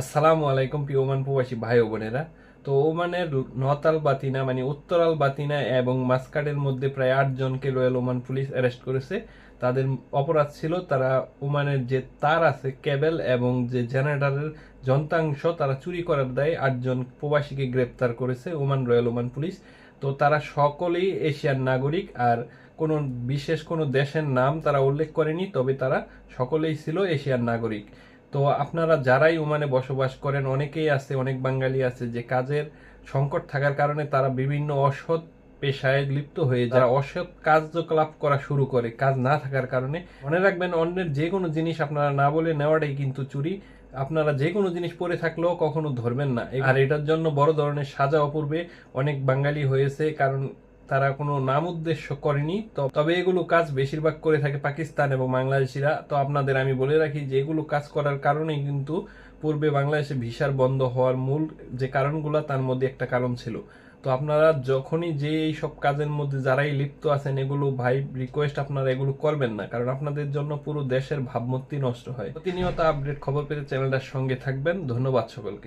আসসালামু আলাইকুম প্রিয় ওমান প্রবাসী ভাই ও বোনেরা। তো ওমানের নতাল বাতিনা মানে উত্তরাল বাতিনা এবং মাস্কাটের মধ্যে প্রায় আট জনকে রয়্যাল ওমান পুলিশ অ্যারেস্ট করেছে। তাদের অপরাধ ছিল তারা ওমানের যে তার আছে, কেবল, এবং যে জেনারেটরের যন্ত্রাংশ তারা চুরি করার দায়ে আটজন প্রবাসীকে গ্রেপ্তার করেছে ওমান রয়্যাল ওমান পুলিশ। তো তারা সকলেই এশিয়ার নাগরিক আর কোনো বিশেষ কোনো দেশের নাম তারা উল্লেখ করেনি, তবে তারা সকলেই ছিল এশিয়ার নাগরিক। তো আপনারা যারাই ওমানে বসবাস করেন অনেকেই আছে অনেক বাঙালি আছে যে কাজের সংকট থাকার কারণে তারা বিভিন্ন অসৎ পেশায় লিপ্ত হয়ে যারা অসৎ কার্যকলাপ করা শুরু করে কাজ না থাকার কারণে। মনে রাখবেন অন্যের যে কোনো জিনিস আপনারা না বলে নেওয়াটাই কিন্তু চুরি। আপনারা যে কোনো জিনিস পরে থাকলেও কখনো ধরবেন না। আর এটার জন্য বড় ধরনের সাজা অপূর্বে অনেক বাঙালি হয়েছে কারণ তারা কোনো নাম উদ্দেশ্য করেনি। তবে এগুলো কাজ বেশিরভাগ করে থাকে পাকিস্তান এবং বাংলাদেশিরা। তো আপনাদের আমি বলে রাখি যে এগুলো কাজ করার কারণেই কিন্তু পূর্বে বাংলাদেশে ভিসার বন্ধ হওয়ার মূল যে কারণগুলো, তার মধ্যে একটা কারণ ছিল। তো আপনারা যখনই যে এই সব কাজের মধ্যে যারাই লিপ্ত আছেন, এগুলো ভাই রিকোয়েস্ট আপনারা এগুলো করবেন না, কারণ আপনাদের জন্য পুরো দেশের ভাবমূর্তি নষ্ট হয়। প্রতিনিয়ত আপডেট খবর পেতে চ্যানেলটার সঙ্গে থাকবেন। ধন্যবাদ সকলকে।